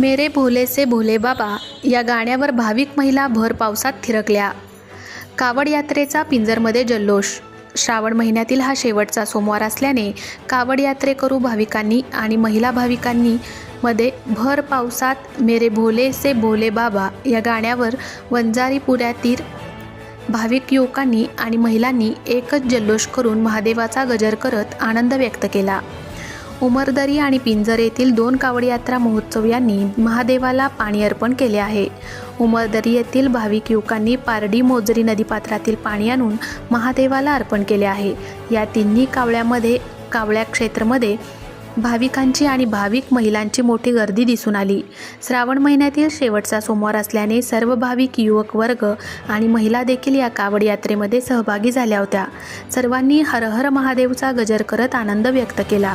मेरे भोले से भोले बाबा या गाण्यावर भाविक महिला भर पावसात थिरकल्या. कावड यात्रेचा पिंजरमध्ये जल्लोष. श्रावण महिन्यातील हा शेवटचा सोमवार असल्याने कावड यात्रेकरू भाविकांनी आणि महिला भाविकांनी मध्ये भर पावसात मेरे भोले से भोले बाबा या गाण्यावर वंजारीपुऱ्यातील भाविक युवकांनी आणि महिलांनी एकच जल्लोष करून महादेवाचा गजर करत आनंद व्यक्त केला. उमरदरी आणि पिंजर येथील दोन कावड यात्रा महोत्सव यांनी महादेवाला पाणी अर्पण केले आहे. उमरदरी येथील भाविक युवकांनी पारडी मोजरी नदीपात्रातील पाणी आणून महादेवाला अर्पण केले आहे. या तिन्ही कावळ्यामध्ये कावळ्या क्षेत्रमध्ये भाविकांची आणि भाविक महिलांची मोठी गर्दी दिसून आली. श्रावण महिन्यातील शेवटचा सोमवार असल्याने सर्व भाविक युवक वर्ग आणि महिला देखील या कावड यात्रेमध्ये सहभागी झाल्या होत्या. सर्वांनी हर हर महादेवचा गजर करत आनंद व्यक्त केला.